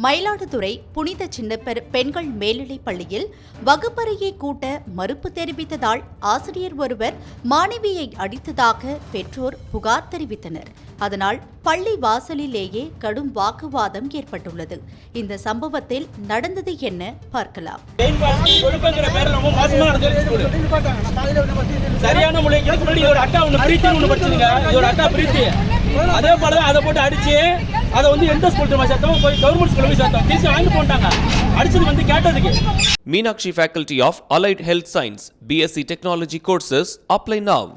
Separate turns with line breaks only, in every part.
மயிலாடுதுறை புனித சின்னப்பர் பெண்கள் மேல்நிலைப் பள்ளியில் வகுப்பறையை கூட்ட மறுப்பு தெரிவித்ததால் ஆசிரியர் ஒருவர் மாணவியை அடித்ததாக பெற்றோர் புகார் தெரிவித்தனர். அதனால் பள்ளி வாசலிலேயே கடும் வாக்குவாதம் ஏற்பட்டுள்ளது. இந்த சம்பவத்தில் நடந்தது என்ன பார்க்கலாம்.
சரியான அதே போல அதை போட்டு அடிச்சு அதை வந்து எந்த ஸ்கூல் திரும்ப சேர்த்தோம் போய் கவர்மெண்ட் ஸ்கூலில் போய் சேர்த்தோம் டிசி வாங்கிட்டு போட்டாங்க அடிச்சது வந்து கேட்டதுக்கு
Meenakshi faculty of allied health science BSc technology courses apply now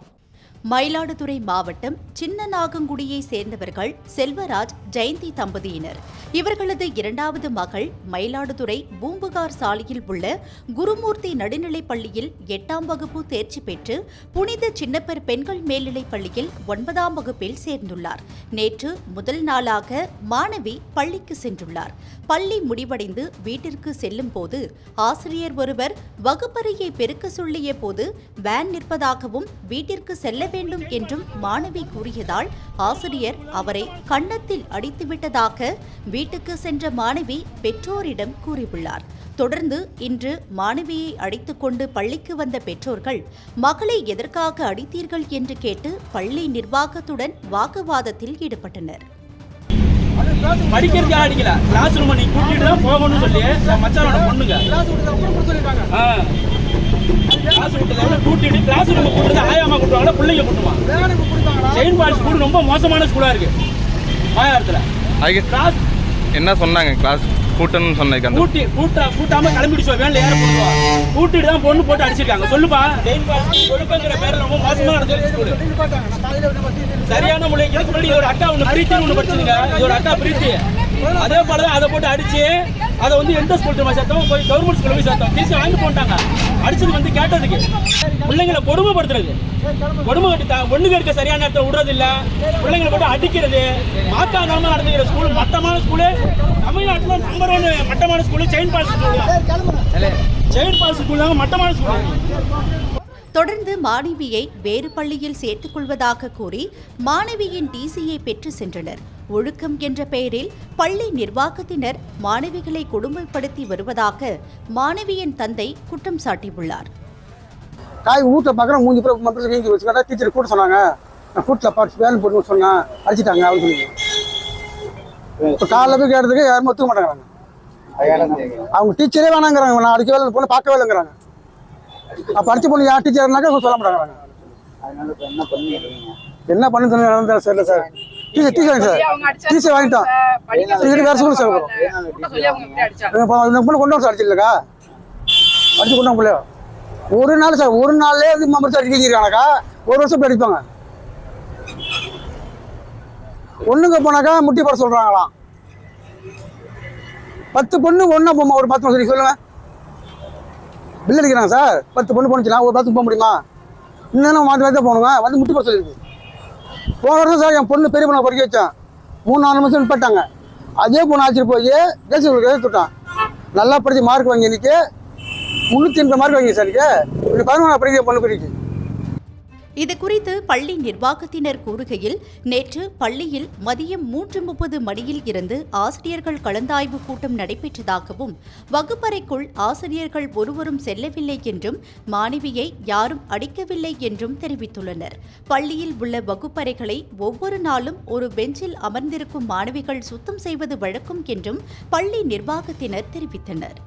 Mayiladuthurai மாவட்டம் சின்னநாகங்குடியை சேர்ந்தவர்கள் செல்வராஜ் ஜெயந்தி தம்பதியினர். இவர்களது இரண்டாவது மகள் மயிலாடுதுறை பூம்புகார் சாலையில் உள்ள குருமூர்த்தி நடுநிலைப் பள்ளியில் எட்டாம் வகுப்பு தேர்ச்சி பெற்று புனித சின்னப்பர் பெண்கள் மேல்நிலைப் பள்ளியில் ஒன்பதாம் வகுப்பில் சேர்ந்துள்ளார். நேற்று முதல் நாளாக மாணவி பள்ளிக்கு சென்றுள்ளார். பள்ளி முடிவடைந்து வீட்டிற்கு செல்லும் போது ஆசிரியர் ஒருவர் வகுப்பறையை பெருக்க சொல்லிய போது வேன் நிற்பதாகவும் வீட்டிற்கு செல்ல வேண்டும் என்றும் மாணவி கூறியதால் ஆசிரியர் அவரை கன்னத்தில் அடித்துவிட்டதாக வீட்டுக்கு சென்ற மாணவி பெற்றோரிடம் கூறியுள்ளார். தொடர்ந்து இன்று மாணவியை அடித்துக்கொண்டு பள்ளிக்கு வந்த பெற்றோர்கள் மகளை எதற்காக அடித்தீர்கள்? என்று கேட்டு பள்ளி நிர்வாகத்துடன் வாக்குவாதத்தில் ஈடுபட்டனர்.
படிக்கிறதுக்காக அடிக்கல கிளாஸ் ரூம் நீ கூட்டிட்டு தான் போகணும்னு சொல்லி என் மச்சானோட பொண்ணுங்க. கூட்டிட்டு கிளாஸ் ரூம் கூட்டுறது ஆயாமா கூட்டுவாங்களா பிள்ளைங்க கூட்டுவாங்க செயின் பால் ஸ்கூல் ரொம்ப மோசமான ஸ்கூலா இருக்கு. மாயாரத்துல
அதுக்கு
கிளாஸ்
என்ன சொன்னாங்க கிளாஸ் கூட்டணும்னு அந்த
கூட்டி கூட்டா கூட்டாம கிளம்பிடுச்சு வேன்ல ஏற போடுவா கூட்டிட்டு தான் பொண்ணு போட்டு அடிச்சிருக்காங்க. சொல்லுப்பா. செயின் பால் ஒழுக்கங்கிற பேர்ல ரொம்ப மோசமா நடந்துருக்கு ஸ்கூலு. சரியான முறை இதுக்கு முன்னாடி இதோட அக்கா ஒன்று பிரீத்தி ஒன்று படிச்சுங்க இதோட அக்கா பிரீத்தி. அதே போல தான் அதை போட்டு அடிச்சு அதை வந்து எந்த ஸ்கூல் திரும்ப சேர்த்தோம் போய் கவர்மெண்ட் ஸ்கூலில் போய் சேர்த்தோம். டிசி வாங்கி போட்டாங்க. அடிச்சது வந்து கேட்டதுக்கு. பிள்ளைங்களை கொடுமைப்படுத்துறது கொடுமை கட்டி தான் ஒண்ணுங்க இருக்க சரியான நேரத்தில் விடுறது இல்ல பிள்ளைங்களை போட்டு அடிக்கிறது. மாத்தா நாம நடந்துக்கிற ஸ்கூல் மட்டமான ஸ்கூலு தமிழ்நாட்டில் நம்பர் ஒன் மட்டமான school saint Paul school saint Paul school தாங்க மட்டமான ஸ்கூல்
தொடர்ந்து மாணவியை வேறு பள்ளியில் சேர்த்துக் கொள்வதாக கூறி மாணவியின் டிசியை பெற்று சென்றனர். ஒழுக்கம் என்ற பெயரில் பள்ளி நிர்வாகத்தினர் மாணவிகளை கொடுமைப்படுத்தி வருவதாக மாணவியின் தந்தை குற்றம் சாட்டியுள்ளார்.
காய் வீட்டில் பார்க்குறேன் மூஞ்சி பேர் மட்டும் வீங்கி வச்சுக்கிட்டா டீச்சர் கூட சொன்னாங்க. நான் கூட்டில் பார்த்து வேலை போட்டு சொன்னேன் அடிச்சிட்டாங்க அப்படின்னு சொல்லி. இப்போ காலைல போய் கேட்டதுக்கு யாரும் ஒத்துக்க மாட்டேங்கிறாங்க. அவங்க டீச்சரே வேணாங்கிறாங்க. நான் அடிக்க வேலை பொண்ணு பார்க்க வேலைங்கிறாங்க அப்போ அடிச்ச பொண்ணு யார் டீச்சர்னாக்கா சொல்ல மாட்டேங்கிறாங்க. என்ன பண்ணு சொல்லி நடந்தா சரியில்ல sir. Teacher teacher sir teacher வாங்கிட்டோம் டீச்சர் வேறு ஸ்கூல் சார் பொண்ணு கொண்டு வர அடிச்சு இல்லைக்கா அடிச்சு கொண்டு பிள்ளையோ ஒரு நாள் சார் ஒரு நாள்லயே வந்து மம்பரத்தை அடிக்கிறாங்கக்கா ஒரு வருஷம் அடிப்பாங்க. ஒண்ணுங்க போனாக்கா முட்டி போட சொல்றாங்களாம். பத்து பொண்ணு ஒண்ணா போமா ஒரு பத்து சொல்லி சொல்லுங்க. பில் அடிக்கிறாங்க சார். பத்து பொண்ணு போனுச்சுனா ஒரு பத்து போக முடியுமா? இன்னும் மாற்றி மாற்றி போகணுங்க வந்து முட்டி போட சொல்லியிருக்கு போன சார் என் பொண்ணு பெரிய பொண்ணை படிக்க வச்சேன். மூணு நாலு நிமிஷம் நிப்பாட்டாங்க. அதே பொண்ணு ஆச்சுட்டு போய் தேசிய எடுத்துட்டான் நல்லா படித்து மார்க் வாங்கி இன்னைக்கு முந்நூற்றி எண்பது மார்க் வாங்கி சார் இன்னைக்கு? பதினொன்றா படிக்கிற பொண்ணு படிக்கு
இதுகுறித்து பள்ளி நிர்வாகத்தினர் கூறுகையில் நேற்று பள்ளியில் மதியம் மூன்று முப்பது மணியில் இருந்து ஆசிரியர்கள் கலந்தாய்வு கூட்டம் நடைபெற்றதாகவும் வகுப்பறைக்குள் ஆசிரியர்கள் ஒருவரும் செல்லவில்லை என்றும் மாணவியை யாரும் அடிக்கவில்லை என்றும் தெரிவித்துள்ளனர். பள்ளியில் உள்ள வகுப்பறைகளை ஒவ்வொரு நாளும் ஒரு பெஞ்சில் அமர்ந்திருக்கும் மாணவிகள் சுத்தம் செய்வது வழக்கம் என்றும் பள்ளி நிர்வாகத்தினர் தெரிவித்தனர்.